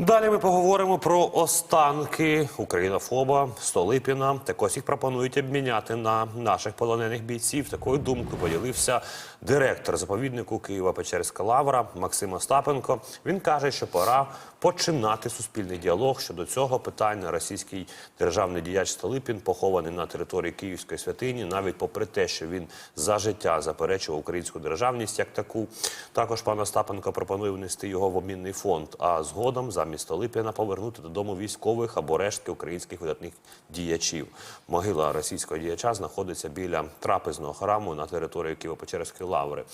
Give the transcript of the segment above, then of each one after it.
Далі ми поговоримо про останки українофоба Столипіна. Також їх пропонують обміняти на наших полонених бійців. Такою думкою поділився директор заповіднику Києва-Печерська лавра Максим Остапенко. Він каже, що пора починати суспільний діалог щодо цього питання. Російський державний діяч Столипін похований на території Київської святині, навіть попри те, що він за життя заперечував українську державність як таку. Також пан Остапенко пропонує внести його в обмінний фонд, а згодом замість Столипіна повернути додому військових або рештки українських видатних діячів. Могила російського діяча знаходиться біля трапезного храму на території Києво-Печерської лаври.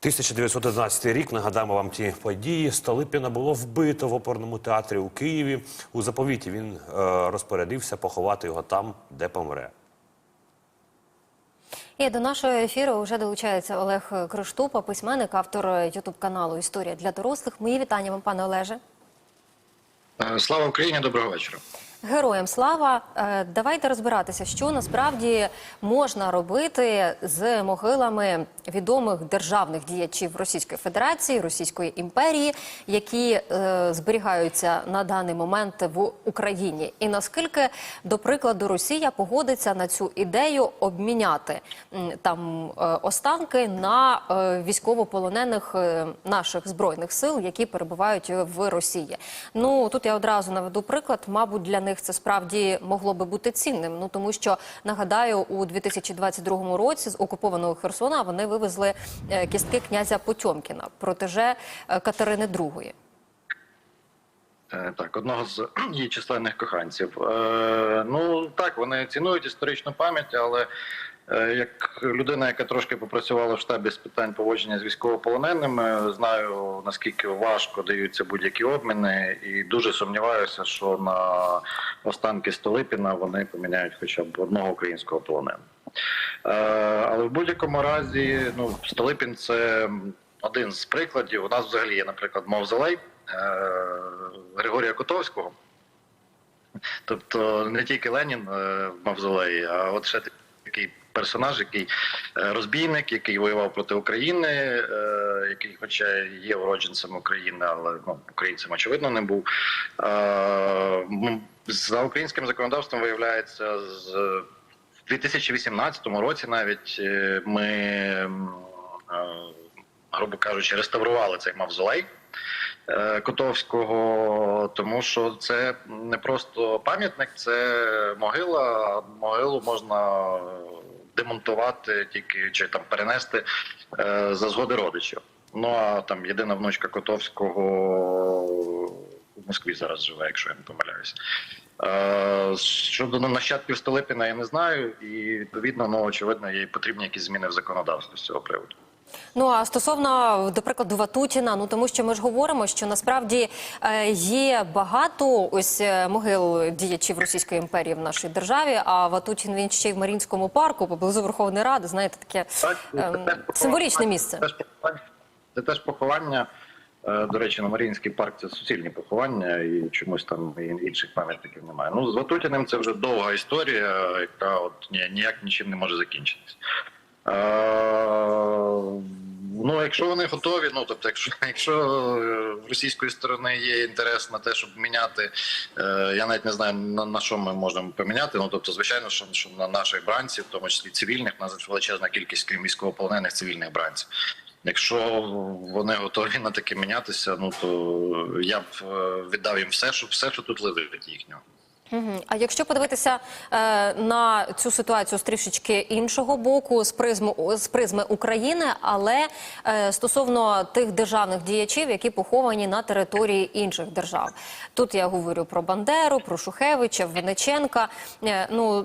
1911 рік, нагадаємо вам ті події. Столипіна було вбито в опорному театрі у Києві. У заповіті він е, розпорядився поховати його там, де помре. І до нашого ефіру вже долучається Олег Криштупа, письменник, автор ютуб каналу Історія для дорослих. Мої вітання вам, пане Олеже. Е, Слава Україні, доброго вечора. Героям слава! Е, Давайте розбиратися, що насправді можна робити з могилами відомих державних діячів Російської Федерації, Російської імперії, які е, зберігаються на даний момент в Україні. І наскільки, до прикладу, Росія погодиться на цю ідею обміняти там е, останки на е, військовополонених е, наших збройних сил, які перебувають в Росії. Ну тут я одразу наведу приклад. Мабуть, для них це справді могло би бути цінним. Ну тому що нагадаю, у 2022 році з окупованого Херсона вони вивезли е, кістки князя Потьомкіна, протеже е, Катерини II. Е, Так, одного з її численних коханців. Ну так, вони цінують історичну пам'ять, але як людина, яка трошки попрацювала в штабі з питань поводження з військовополоненими, знаю наскільки важко даються будь-які обміни, і дуже сумніваюся, що на останки Столипіна вони поміняють хоча б одного українського полоненого. В будь-якому разі, ну Столипін це один з прикладів. У нас взагалі є, наприклад, мавзолей е, Григорія Котовського. Тобто не тільки Ленін е, в мавзолеї, а от ще такий персонаж, який е, розбійник, який воював проти України, який, хоча є уродженцем України, але ну, українцем очевидно не був. За українським законодавством виявляється з в 2018 році навіть е, ми, е, грубо кажучи, реставрували цей мавзолей. е, Котовського, тому що це не просто пам'ятник, це могила. Могилу можна демонтувати тільки чи там перенести за згоди родичів. Ну а там єдина внучка Котовського в Москві зараз живе, якщо я не помиляюся. Е, Щодо нащадків Столипіна, я не знаю, і відповідно, ну очевидно, їй потрібні якісь зміни в законодавстві з цього приводу. Ну а стосовно до прикладу Ватутіна, ну тому що ми ж говоримо, що насправді е, є багато ось е, могил діячів Російської імперії в нашій державі. А Ватутін він ще й в Марінському парку поблизу Верховної Ради. Знаєте, таке ем, символічне місце. Це теж поховання. Е, До речі, на Маріїнський парк це суцільні поховання, і чомусь там інших пам'ятників немає. Ну з Ватутіним це вже довга історія, яка от ніяк нічим не може закінчитись. Е, Ну, якщо вони готові, ну тобто, якщо, якщо е, в російської сторони є інтерес на те, щоб міняти, е, я навіть не знаю на, на що ми можемо поміняти. Ну тобто, звичайно, що, що на наших бранців, в тому числі цивільних, у нас величезна кількість крім військовополонених цивільних бранців. Якщо вони готові на таке мінятися, ну то я б е, віддав їм все, що все, що тут лежить їхнього. А якщо подивитися е, на цю ситуацію з трішечки іншого боку, з призму з призми України, але е, стосовно тих державних діячів, які поховані на території інших держав, тут я говорю про Бандеру, про Шухевича, Венеченка. Е, ну е,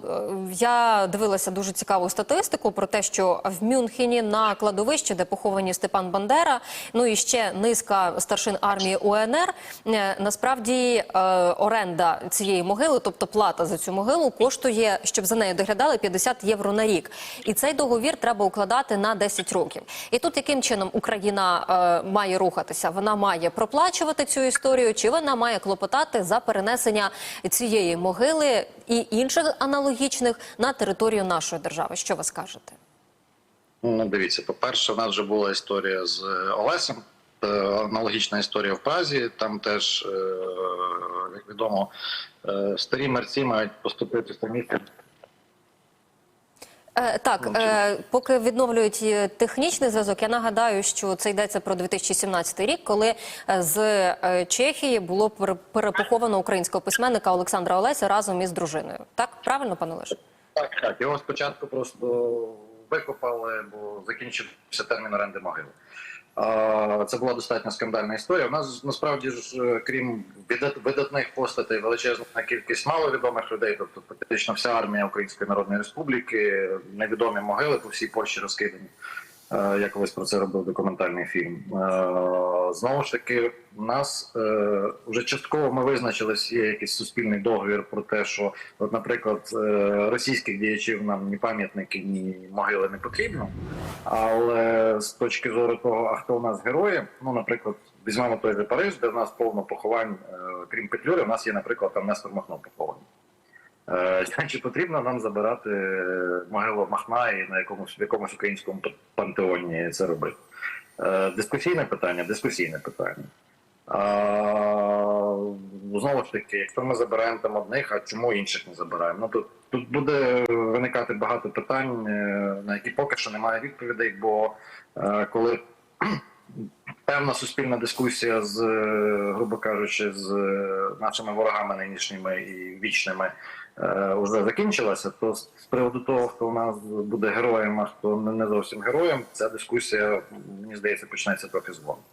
я дивилася дуже цікаву статистику про те, що в Мюнхені на кладовищі, де поховані Степан Бандера, ну і ще низка старшин армії УНР, е, насправді е, оренда цієї могили, тобто плата за цю могилу, коштує, щоб за нею доглядали 50 євро на рік. І цей договір треба укладати на 10 років. І тут яким чином Україна е, має рухатися? Вона має проплачувати цю історію, чи вона має клопотати за перенесення цієї могили і інших аналогічних на територію нашої держави? Що ви скажете? Ну, дивіться, по-перше, в нас вже була історія з Олесем е, аналогічна історія в Празі. Там теж, е, як відомо, е, старі мерці мають поступити самі. Е, так, е, поки відновлюють технічний зв'язок, я нагадаю, що це йдеться про 2017 рік, коли з Чехії було перепоховано українського письменника Олександра Олеся разом із дружиною. Так, правильно, пане Олеже? Так, так. Його спочатку просто викопали, бо закінчився термін оренди могили. Це була достатньо скандальна історія. У нас насправді ж, е, крім видатних постатей, величезна кількість маловідомих людей, тобто практично вся армія Української Народної Республіки, невідомі могили по всій Польщі розкидані. Е, Я колись про це робив документальний фільм. Е, Знову ж таки, нас е, вже частково ми визначились, є якийсь суспільний договір про те, що, от, наприклад, російських діячів нам ні пам'ятники, ні могили не потрібно. Але з точки зору того, а хто у нас герої, ну, наприклад, візьмемо той же Париж, де в нас повно поховань, крім Петлюри, у нас є, наприклад, там Нестор Махно похований. Е, Чи потрібно нам забирати е, могилу Махна і на якомусь в якомусь українському пантеоні це робити? Е, Дискусійне питання, дискусійне питання. А, знову ж таки, якщо ми забираємо там одних, а чому інших не забираємо? Ну тут, тут буде виникати багато питань, на які поки що немає відповідей, бо коли певна суспільна дискусія з, грубо кажучи, з нашими ворогами нинішніми і вічними вже закінчилася, то з приводу того, хто у нас буде героєм, а хто не зовсім героєм, ця дискусія, мені здається, почнеться трохи згодом.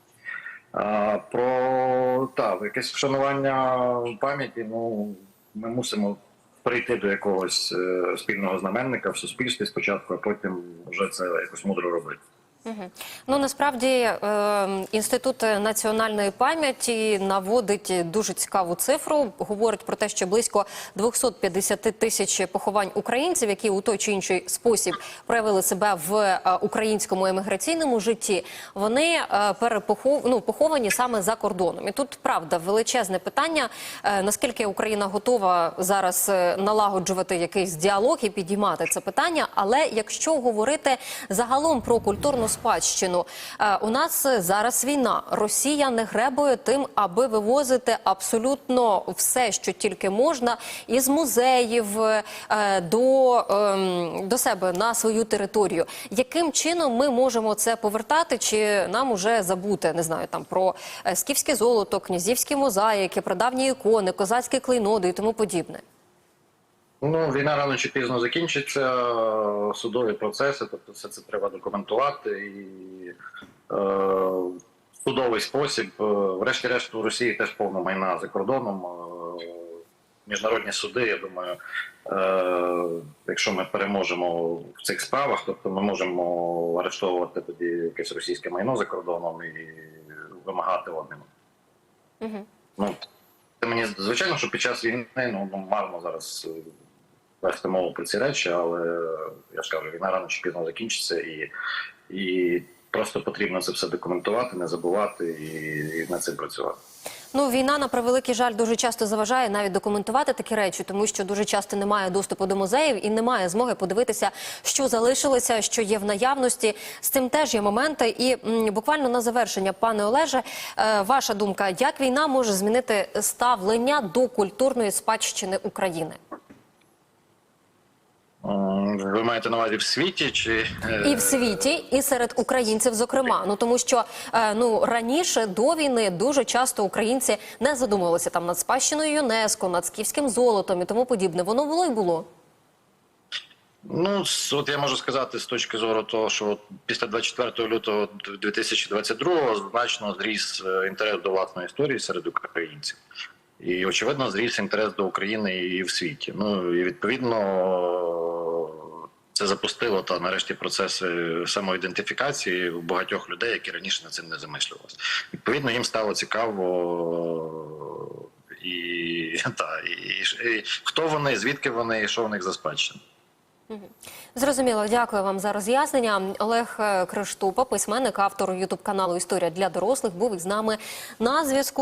Про так, якесь вшанування пам'яті, ну ми мусимо прийти до якогось е, спільного знаменника в суспільстві спочатку, а потім вже це якось мудро робити. Ну насправді е, інститут національної пам'яті наводить дуже цікаву цифру. Говорить про те, що близько 250 тисяч поховань українців, які у той чи інший спосіб проявили себе в е, українському еміграційному житті, вони е, перепохов... ну, поховані саме за кордоном. І тут правда величезне питання: е, наскільки Україна готова зараз налагоджувати якийсь діалог і підіймати це питання. Але якщо говорити загалом про культурну спадщину, е, у нас зараз війна. Росія не гребує тим, аби вивозити абсолютно все, що тільки можна, із музеїв е, до, ем, до себе на свою територію. Яким чином ми можемо це повертати? Чи нам уже забути не знаю там про е, скіфське золото, князівські мозаїки, прадавні ікони, козацькі клейноди і тому подібне? Ну, війна рано чи пізно закінчиться, судові процеси, тобто все це треба документувати і е, судовий спосіб. Е, Врешті-решт у Росії теж повно майна за кордоном. Е, Міжнародні суди, я думаю, е, якщо ми переможемо в цих справах, тобто ми можемо арештовувати тоді якесь російське майно за кордоном і вимагати одним. Угу. Ну, це мені звичайно, що під час війни ну, ну марно зараз е, вести мову про ці речі, але я ж кажу, війна рано чи пізно закінчиться, і, і просто потрібно це все документувати, не забувати і, і над цим працювати. Ну, війна на превеликий жаль дуже часто заважає навіть документувати такі речі, тому що дуже часто немає доступу до музеїв і немає змоги подивитися, що залишилося, що є в наявності. З цим теж є моменти. І м, буквально на завершення, пане Олеже, е, ваша думка, як війна може змінити ставлення до культурної спадщини України? Ви маєте на увазі в світі чи е, І в світі, і серед українців, зокрема, ну тому що е, ну раніше до війни дуже часто українці не задумувалися там над спадщиною ЮНЕСКО, над скіфським золотом і тому подібне. Воно було і було. Ну, от я можу сказати з точки зору того, що от після 24 лютого 2022 значно зріс е, інтерес до власної історії серед українців. І, очевидно, зріс інтерес до України і в світі. Ну і відповідно це запустило та нарешті процеси самоідентифікації у багатьох людей, які раніше над цим не замислювалися. Відповідно, їм стало цікаво. І, та, і, і хто вони, звідки вони, і що в них за спадщина. Зрозуміло, дякую вам за роз'яснення. Олег е, Криштупа, письменник, автор ютуб каналу Історія для дорослих, був із нами на зв'язку.